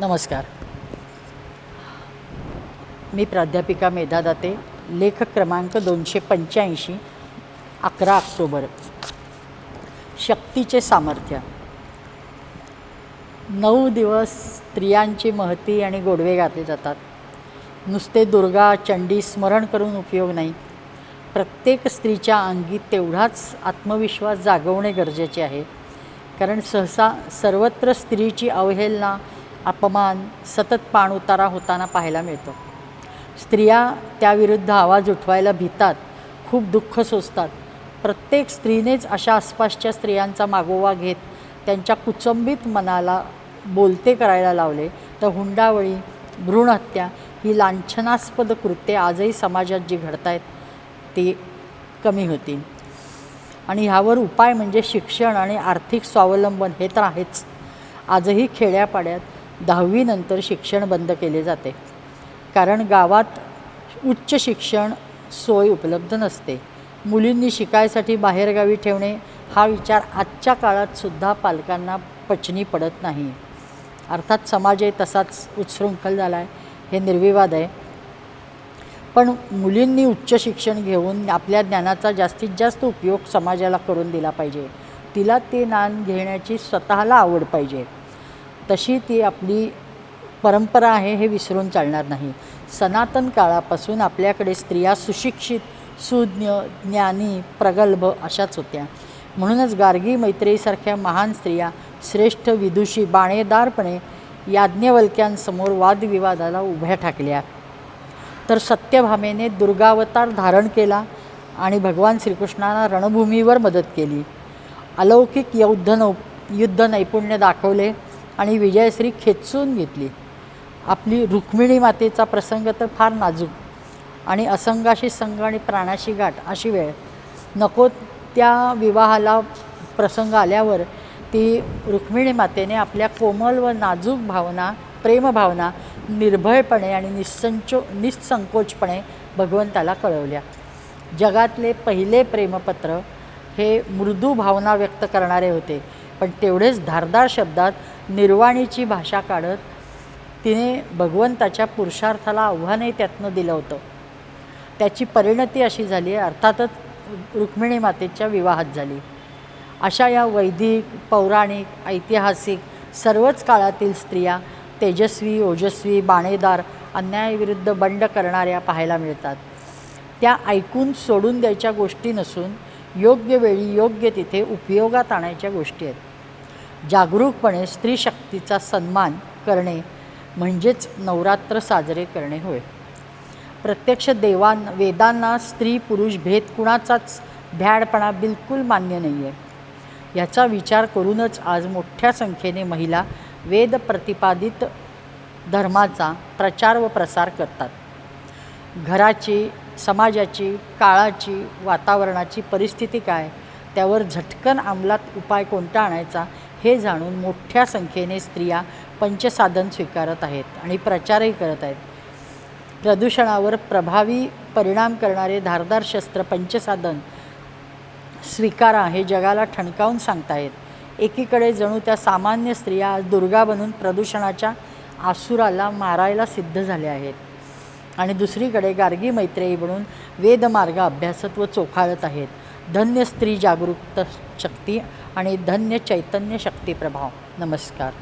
नमस्कार. मी प्राध्यापिका मेधा दाते लेख क्रमांक दोनशे पंच्याऐंशी अकरा ऑक्टोबर. शक्तीचे सामर्थ्य. नऊ दिवस स्त्रियांची महती आणि गोडवे घातले जातात. नुसते दुर्गा चंडी स्मरण करून उपयोग नाही. प्रत्येक स्त्रीच्या अंगी तेवढाच आत्मविश्वास जागवणे गरजेचे आहे. कारण सहसा सर्वत्र स्त्रीची अवहेलना अपमान सतत पाणउतारा होताना पाहायला मिळतो. स्त्रिया त्याविरुद्ध आवाज उठवायला भितात खूप दुःख सोसतात. प्रत्येक स्त्रीनेच अशा आसपासच्या स्त्रियांचा मागोवा घेत त्यांच्या कुचंबित मनाला बोलते करायला लावले तर हुंडावळी भ्रूणहत्या ही लांछनास्पद कृत्ये आजही समाजात जी घडत आहेत ती कमी होतील. आणि ह्यावर उपाय म्हणजे शिक्षण आणि आर्थिक स्वावलंबन हे तर आहेच. आजही खेड्यापाड्यात दहावीनंतर शिक्षण बंद केले जाते. कारण गावात उच्च शिक्षण सोय उपलब्ध नसते. मुलींनी शिकायसाठी बाहेरगावी ठेवणे हा विचार आजच्या काळात सुद्धा पालकांना पचनी पडत नाही. अर्थात समाजही तसाच उच्छृंखल झाला आहे हे निर्विवाद आहे. पण मुलींनी उच्च शिक्षण घेऊन आपल्या ज्ञानाचा जास्तीत जास्त उपयोग समाजाला करून दिला पाहिजे. तिला ते ज्ञान घेण्याची स्वतःला आवड पाहिजे. तशी ती आपली परंपरा आहे हे विसरून चालणार नाही. सनातन काळापासून आपल्याकडे स्त्रिया सुशिक्षित सुज्ञ ज्ञानी प्रगल्भ अशाच होत्या. म्हणूनच गार्गी मैत्रेयीसारख्या महान स्त्रिया श्रेष्ठ विदुषी बाणेदारपणे याज्ञवल्क्यांसमोर वादविवादाला उभ्या ठाकल्या. तर सत्यभामेने दुर्गावतार धारण केला आणि भगवान श्रीकृष्णांना रणभूमीवर मदत केली. अलौकिक यौद्ध नौ युद्ध नैपुण्य दाखवले. आणि विजयश्री खेचून घेतली. आपली रुक्मिणी मातेचा प्रसंग तर फार नाजूक. आणि असंगाशी संग आणि प्राणाशी गाठ अशी वेळ. नको त्या विवाहाला प्रसंग आल्यावर ती रुक्मिणी मातेने आपल्या कोमल व नाजूक भावना प्रेमभावना निर्भयपणे आणि निसंचो निसंकोचपणे भगवंताला कळवल्या. जगातले पहिले प्रेमपत्र हे मृदू भावना व्यक्त करणारे होते. पण तेवढेच धारदार शब्दात निर्वाणीची भाषा काढत तिने भगवंताच्या पुरुषार्थाला आव्हानही त्यातनं दिलं होतं. त्याची परिणती अशी झाली आहे अर्थातच रुक्मिणी मातेच्या विवाहात झाली. अशा या वैदिक पौराणिक ऐतिहासिक सर्वच काळातील स्त्रिया तेजस्वी ओजस्वी बाणेदार अन्यायाविरुद्ध बंड करणाऱ्या पाहायला मिळतात. त्या ऐकून सोडून द्यायच्या गोष्टी नसून योग्य वेळी योग्य तिथे उपयोगात आणायच्या गोष्टी आहेत. जागरूकपणे स्त्री शक्तीचा सन्मान करणे म्हणजेच नवरात्र साजरे करणे होय. प्रत्यक्ष देवां वेदांना स्त्री पुरुष भेद कुणाचाच भ्याडपणा बिलकुल मान्य नाही आहे याचा विचार करूनच आज मोठ्या संख्येने महिला वेद प्रतिपादित धर्माचा प्रचार व प्रसार करतात. घराची समाजाची काळाची वातावरणाची परिस्थिती काय त्यावर झटकन अंमलात उपाय कोणता आणायचा हे जाणून मोठ्या संख्येने स्त्रिया पंचसाधन स्वीकारत आहेत आणि प्रचारही करत आहेत. प्रदूषणावर प्रभावी परिणाम करणारे धारदार शस्त्र पंचसाधन स्वीकारा हे जगाला ठणकावून सांगतायत एकीकडे जणू त्या सामान्य स्त्रिया आज दुर्गा बनून प्रदूषणाच्या आसुराला मारायला सिद्ध झाल्या आहेत आणि दुसरीकडे गार्गी मैत्रेयी बनून वेदमार्ग अभ्यासत व चोखाळत आहेत. धन्य स्त्री जागरूकता शक्ती आणि धन्य चैतन्य शक्ती प्रभाव. नमस्कार.